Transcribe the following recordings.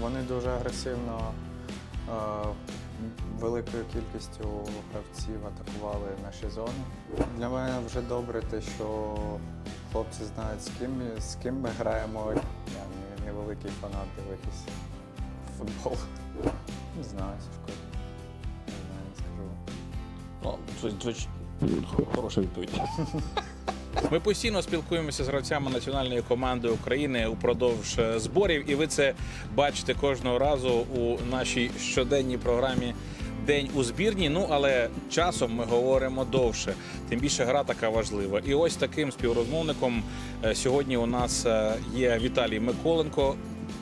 вони дуже агресивно, е, великою кількістю гравців атакували наші зони. Для мене вже добре те, що хлопці знають, з ким, з ким ми граємо. Я не- невеликий фанат дивитись футбол. Не знаю, Сашко. Не знаю, не скажу. Ну, хороша відповідь. Ми постійно спілкуємося з гравцями національної команди України упродовж е, зборів, і ви це бачите кожного разу у нашій щоденній програмі. День у збірні, ну але часом ми говоримо довше. Тим більше гра така важлива. І ось таким співрозмовником е, сьогодні у нас е, є Віталій Миколенко,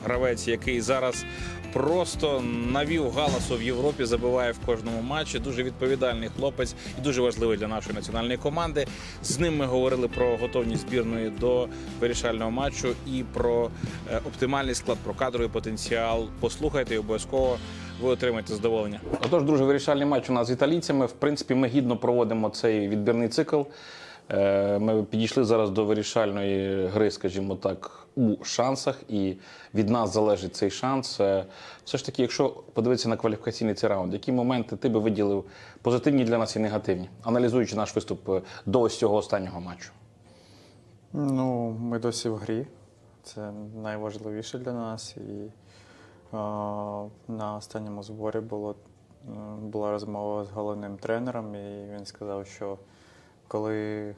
гравець, який зараз просто навів галасу в Європі, забиває в кожному матчі. Дуже відповідальний хлопець і дуже важливий для нашої національної команди. З ним ми говорили про готовність збірної до вирішального матчу і про е, оптимальний склад, про кадровий потенціал. Послухайте і обов'язково ви отримаєте задоволення. Отож, друже, вирішальний матч у нас з італійцями. В принципі, ми гідно проводимо цей відбірний цикл. Е, Ми підійшли зараз до вирішальної гри, скажімо так, у шансах, і від нас залежить цей шанс. Е, Все ж таки, якщо подивитися на кваліфікаційний цей раунд, які моменти ти би виділив позитивні для нас і негативні, аналізуючи наш виступ е, до ось цього останнього матчу? Ну, ми досі в грі. Це найважливіше для нас. І е, на останньому зборі було, була розмова з головним тренером, і він сказав, що коли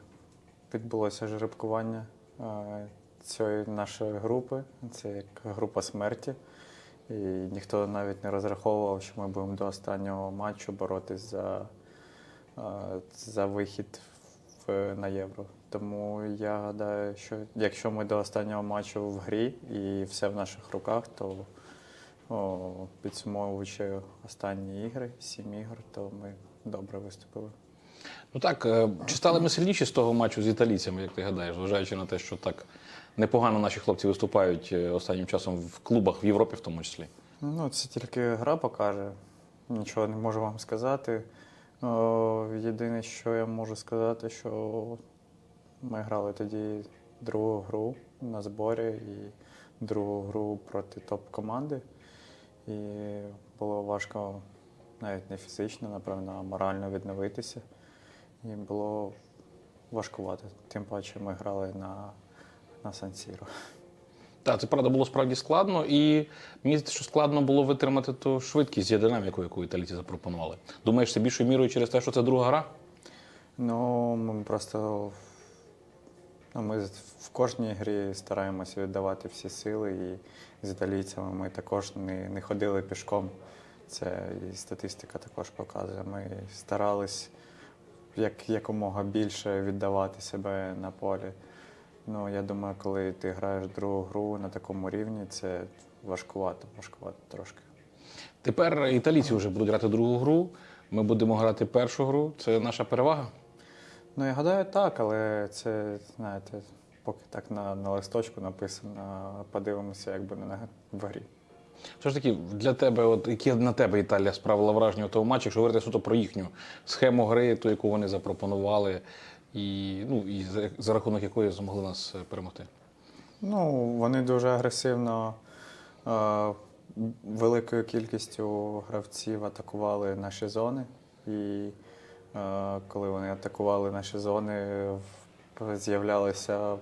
відбулося жеребкування е, цієї нашої групи, це як група смерті. І ніхто навіть не розраховував, що ми будемо до останнього матчу боротись за, е, за вихід в, на євро. Тому я гадаю, що якщо ми до останнього матчу в грі і все в наших руках, то о, підсумовуючи останні ігри, сім ігор, то ми добре виступили. Ну так, е, чи стали ми сильніші з того матчу з італійцями, як ти гадаєш, зважаючи на те, що так непогано наші хлопці виступають е, останнім часом в клубах в Європі, в тому числі? Ну, це тільки гра покаже. Нічого не можу вам сказати. Єдине, що я можу сказати, що ми грали тоді другу гру на зборі і другу гру проти топ-команди. І було важко навіть не фізично, напевно, а морально відновитися. І було важкувато. Тим паче ми грали на, на Сан-Сіро. Так, це правда було справді складно, і мені здається, що складно було витримати ту швидкість і динаміку, яку італійці запропонували. Думаєш, це більшою мірою через те, що це друга гра? Ну, ми просто ну, ми в кожній грі стараємося віддавати всі сили, і з італійцями ми також не, не ходили пішком. Це і статистика також показує. Ми старались як, якомога більше віддавати себе на полі. Ну, я думаю, коли ти граєш другу гру на такому рівні, це важкувато, важкувато трошки. Тепер італійці вже будуть грати другу гру. Ми будемо грати першу гру. Це наша перевага. Ну, я гадаю, так, але це, знаєте, поки так на, на листочку написано, подивимося, як буде на в грі. Все ж таки, для тебе, от яке на тебе Італія справила враження у тому матчі, якщо говорити суто про їхню схему гри, ту, яку вони запропонували, і, ну, і за, рахунок якої змогли нас е, перемогти. Ну, вони дуже агресивно, е, великою кількістю гравців атакували наші зони. І е, коли вони атакували наші зони, з'являлися,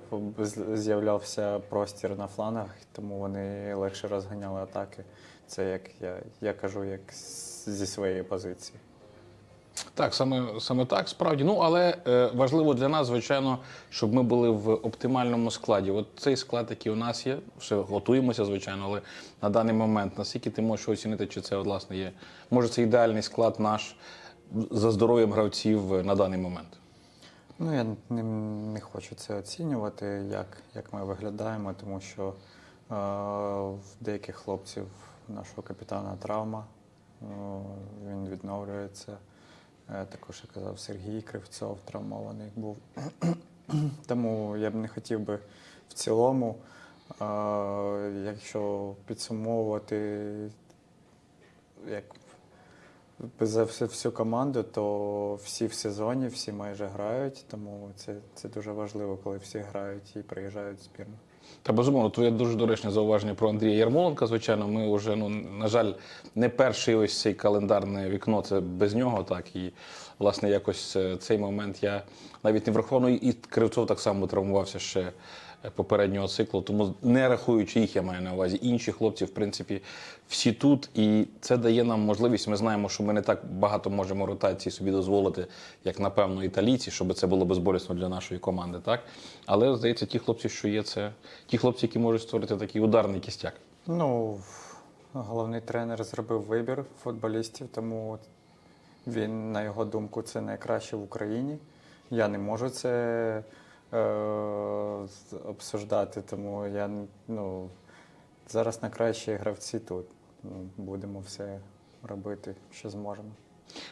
з'являвся простір на флангах, тому вони легше розганяли атаки. Це як я, я кажу, як зі своєї позиції. Так, саме, саме так, справді. Ну, але е, важливо для нас, звичайно, щоб ми були в оптимальному складі. От цей склад, який у нас є, все готуємося, звичайно, але на даний момент, наскільки ти можеш оцінити, чи це, власне, є, може, це ідеальний склад наш за здоров'ям гравців на даний момент. Ну, я не, не хочу це оцінювати, як, як ми виглядаємо, тому що е, в деяких хлопців нашого капітана травма, е, він відновлюється. Е, також я казав, Сергій Кривцов травмований був. Тому я б не хотів би в цілому, е, якщо підсумовувати як за всю, всю команду, то всі в сезоні, всі майже грають, тому це, це дуже важливо, коли всі грають і приїжджають в збірну. Та безумовно, твоє дуже доречне зауваження про Андрія Ярмоленка. Звичайно, ми вже, ну, на жаль, не перший ось цей календарне вікно, це без нього. Так і власне якось е, цей момент я навіть не врахував. Ну, і Кривцов так само травмувався ще попереднього циклу. Тому не рахуючи їх, я маю на увазі. Інші хлопці, в принципі, всі тут, і це дає нам можливість. Ми знаємо, що ми не так багато можемо ротації собі дозволити, як напевно італійці, щоб це було безболісно для нашої команди. Так, але здається, ті хлопці, що є, це ті хлопці, які можуть створити такий ударний кістяк. Ну, головний тренер зробив вибір футболістів, тому він, на його думку, це найкраще в Україні. Я не можу це обсуждати, тому я ну, зараз найкращі гравці тут. Будемо все робити, що зможемо.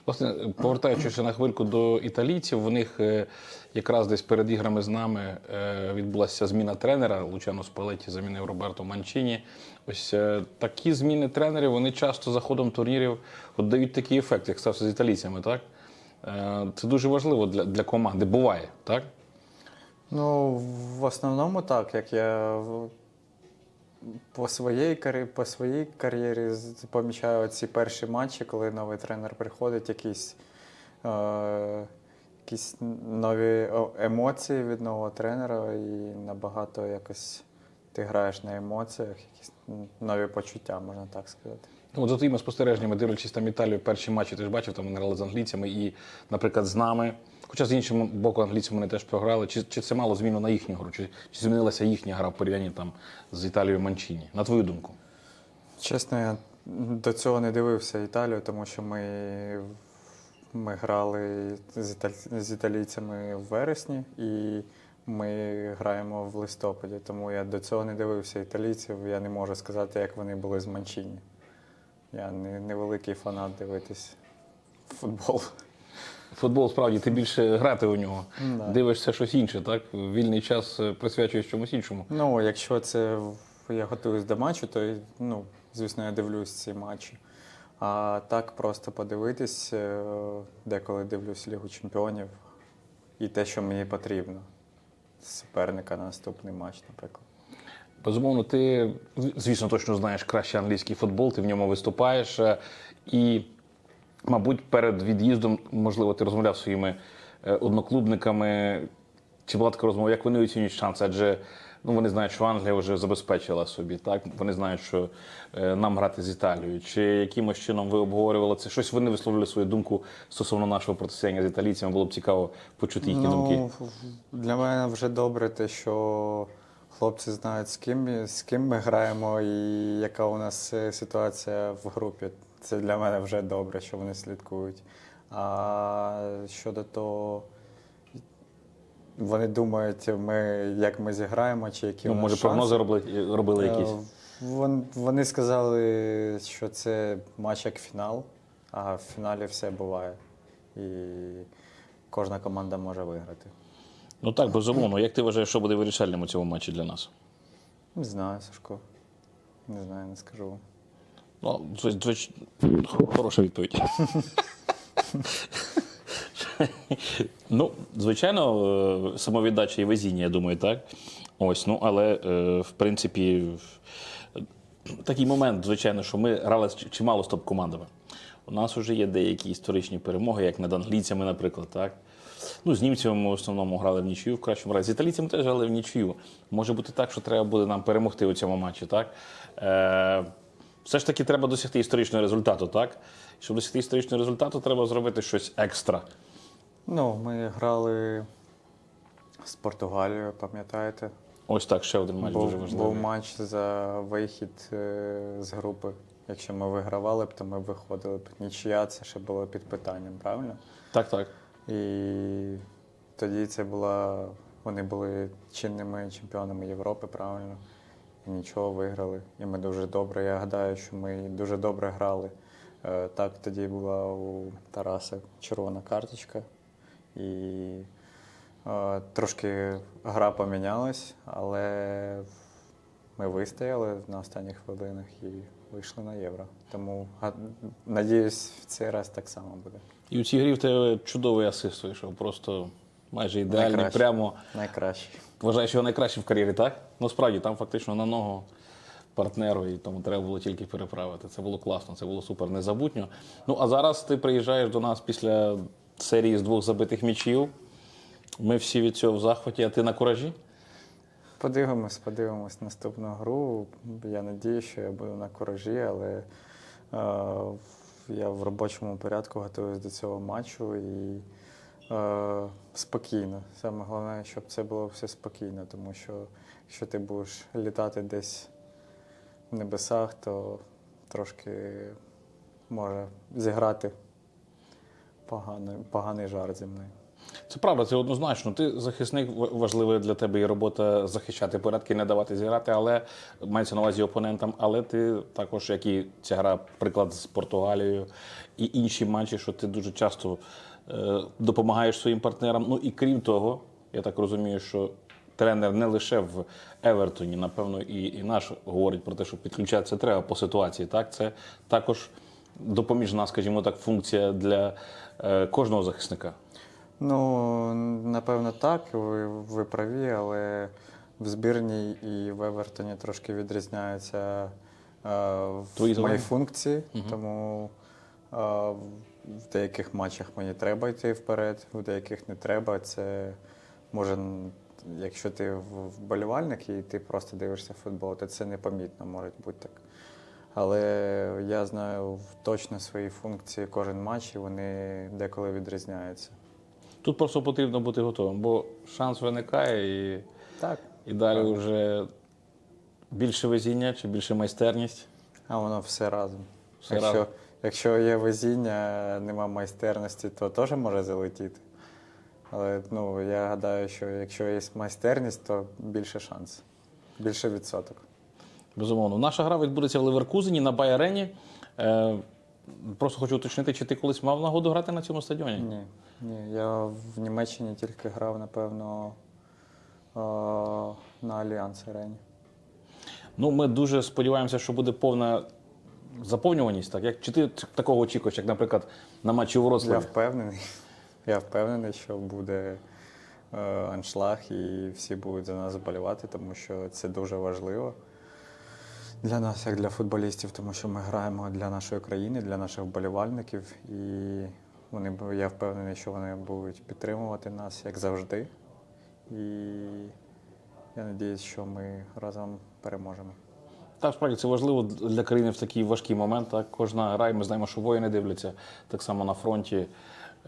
Власне, повертаючись на хвильку до італійців, в них е, якраз десь перед іграми з нами е, відбулася зміна тренера. Лучано Спалеті замінив Роберто Манчині. Ось е, такі зміни тренерів вони часто за ходом турнірів от дають такий ефект, як стався з італійцями. Так? Е, Це дуже важливо для, для команди. Буває, так? Ну, в основному так, як я по своїй, карі- по своїй кар'єрі помічаю ці перші матчі, коли новий тренер приходить, якісь, е, якісь нові емоції від нового тренера, і набагато якось ти граєш на емоціях, якісь нові почуття, можна так сказати. Ну, за твоїми спостереженнями, дивлячись там Італію, перші матчі, ти ж бачив, там вони грали з англійцями і, наприклад, з нами. Хоча з іншого боку, англійцями вони теж програли. Чи, чи це мало зміну на їхню гру? Чи, чи змінилася їхня гра в порівнянні там з Італією Манчині? На твою думку? Чесно, я до цього не дивився Італію, тому що ми, ми грали з, італь... з італійцями в вересні і ми граємо в листопаді. Тому я до цього не дивився італійців. Я не можу сказати, як вони були з Манчині. Я не, невеликий фанат дивитись футбол. Футбол справді ти більше грати у нього. Да. Дивишся щось інше, так? Вільний час е, присвячуєш чомусь іншому. Ну, якщо це я готуюсь до матчу, то ну, звісно, я дивлюсь ці матчі. А так просто подивитись, е, деколи дивлюсь Лігу Чемпіонів і те, що мені потрібно. з Суперника на наступний матч, наприклад. Безумовно, ти, звісно, точно знаєш краще англійський футбол, ти в ньому виступаєш. е, І, мабуть, перед від'їздом, можливо, ти розмовляв зі своїми е, одноклубниками. Чи була така розмова, як вони оцінюють шанси? Адже ну, вони знають, що Англія вже забезпечила собі, так? Вони знають, що е, нам грати з Італією. Чи якимось чином ви обговорювали це? Щось вони висловлювали свою думку стосовно нашого протистояння з італійцями. Було б цікаво почути їхні думки. Ну, для мене вже добре те, що хлопці знають, з ким, з ким ми граємо і яка у нас е, ситуація в групі. Це для мене вже добре, що вони слідкують. А щодо того, вони думають, ми, як ми зіграємо, чи які Ну, у нас може, шанси. прогнози робили, робили якісь. Е, вон- Вони сказали, що це матч як фінал, а в фіналі все буває. І кожна команда може виграти. Ну так, безумовно. Як ти вважаєш, що буде вирішальним у цьому матчі для нас? Не знаю, Сашко. Не знаю, не скажу. Ну, хороша відповідь. ну, звичайно, е, самовіддача і везіння, я думаю, так. Ось, ну, але е, в принципі, такий момент, звичайно, що ми грали чимало з топ-командами. У нас вже є деякі історичні перемоги, як над англійцями, наприклад, так. Ну, з німцями ми в основному грали в нічию в кращому разі. З італійцями теж грали в нічию. Може бути так, що треба буде нам перемогти у цьому матчі, так? Е, все ж таки треба досягти історичного результату, так? Щоб досягти історичного результату, треба зробити щось екстра. Ну, ми грали з Португалією, пам'ятаєте? Ось так, ще один матч був, дуже важливий. був матч за вихід е, з групи. Якщо ми вигравали б, то ми б виходили б. Нічия це ще було під питанням, правильно? Так, так. І тоді це була. Вони були чинними чемпіонами Європи, правильно. І нічого виграли. І ми дуже добре. Я гадаю, що ми дуже добре грали. Е, Так, тоді була у Тараса червона карточка. І е, трошки гра помінялась, але ми вистояли на останніх хвилинах і вийшли на євро. Тому надіюсь, в цей раз так само буде. І у цій грі в тебе чудовий асист вийшов. Просто майже ідеальний, Найкраще. прямо Найкращий. вважаю, що найкращий в кар'єрі, так? Ну справді, там фактично на ногу партнеру, і тому треба було тільки переправити. Це було класно, це було супер незабутньо. Ну а зараз ти приїжджаєш до нас після серії з двох забитих м'ячів. Ми всі від цього в захваті, а ти на куражі? Подивимось, подивимось наступну гру. Я надію, що я буду на куражі, але е, я в робочому порядку готуюсь до цього матчу і е, спокійно. Саме головне, щоб це було все спокійно, тому що якщо ти будеш літати десь в небесах, то трошки може зіграти поганий, поганий жарт зі мною. Це правда, це однозначно. Ти захисник ва- важливий для тебе і робота захищати порядки, не давати зіграти, але мається на увазі опонентам. Але ти також, як і ця гра, приклад з Португалією і інші матчі, що ти дуже часто допомагаєш своїм партнерам. Ну і крім того, я так розумію, що тренер не лише в Евертоні, напевно, і, і наш говорить про те, що підключатися треба по ситуації. Так, це також допоміжна, скажімо так, функція для е, кожного захисника. Ну, напевно, так, ви, ви праві, але в збірній і в Евертоні трошки відрізняються е, в Твої мої функції, тому е, в деяких матчах мені треба йти вперед, в деяких не треба. Це може, якщо ти вболівальник і ти просто дивишся футбол, то це непомітно може бути так. Але я знаю точно свої функції кожен матч, і вони деколи відрізняються. Тут просто потрібно бути готовим, бо шанс виникає і, Так. і далі вже більше везіння чи більше майстерність. А воно все разом. Все якщо, разом. Якщо є везіння, нема майстерності, то теж може залетіти. Але ну, я гадаю, що якщо є майстерність, то більше шанс, більше відсоток. Безумовно. Наша гра відбудеться в Леверкузені на Бай-Арені. Е, просто хочу уточнити, чи ти колись мав нагоду грати на цьому стадіоні? Ні, ні. Я в Німеччині тільки грав, напевно, е, на Альянс Арені. Ну, ми дуже сподіваємося, що буде повна заповнюваність. Так? Як, чи ти такого очікуєш, як, наприклад, на матчі у Я впевнений. Я впевнений, що буде е, аншлаг і всі будуть за нас вболівати, тому що це дуже важливо для нас, як для футболістів, тому що ми граємо для нашої країни, для наших вболівальників. І вони, я впевнений, що вони будуть підтримувати нас, як завжди. І я сподіваюся, що ми разом переможемо. Так, справді це важливо для країни в такий важкий момент. Так? Кожна гра, і ми знаємо, що воїни дивляться так само на фронті.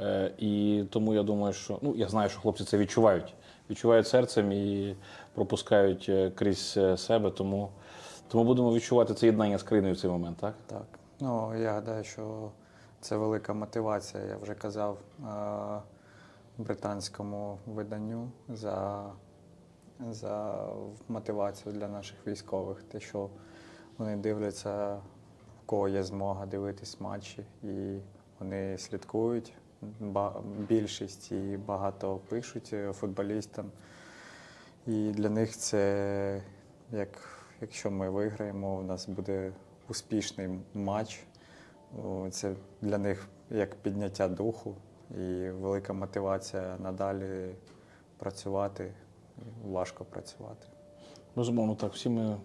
Е, і тому я думаю, що ну я знаю, що хлопці це відчувають. Відчувають серцем і пропускають е, крізь е, себе. Тому, тому будемо відчувати це єднання з країною в цей момент. Так? Так. Ну, я гадаю, що це велика мотивація. Я вже казав британському виданню за, за мотивацію для наших військових. Те, що вони дивляться, в кого є змога дивитись матчі, і вони слідкують. Більшість і багато пишуть е, футболістам. І для них це як якщо ми виграємо, у нас буде успішний матч. Це для них як підняття духу і велика мотивація надалі працювати, важко працювати. Безумовно, так. Всі ми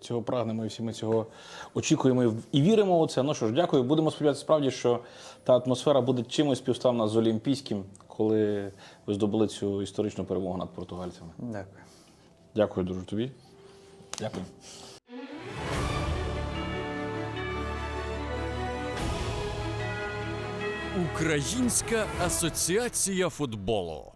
цього прагнемо, і всі ми цього очікуємо і- віримо у це. Ну що ж, дякую. Будемо сподіватися справді, що та атмосфера буде чимось співставна з Олімпійським, коли ви здобули цю історичну перемогу над португальцями. Дякую. Дякую дуже тобі. Дякую. Українська асоціація футболу.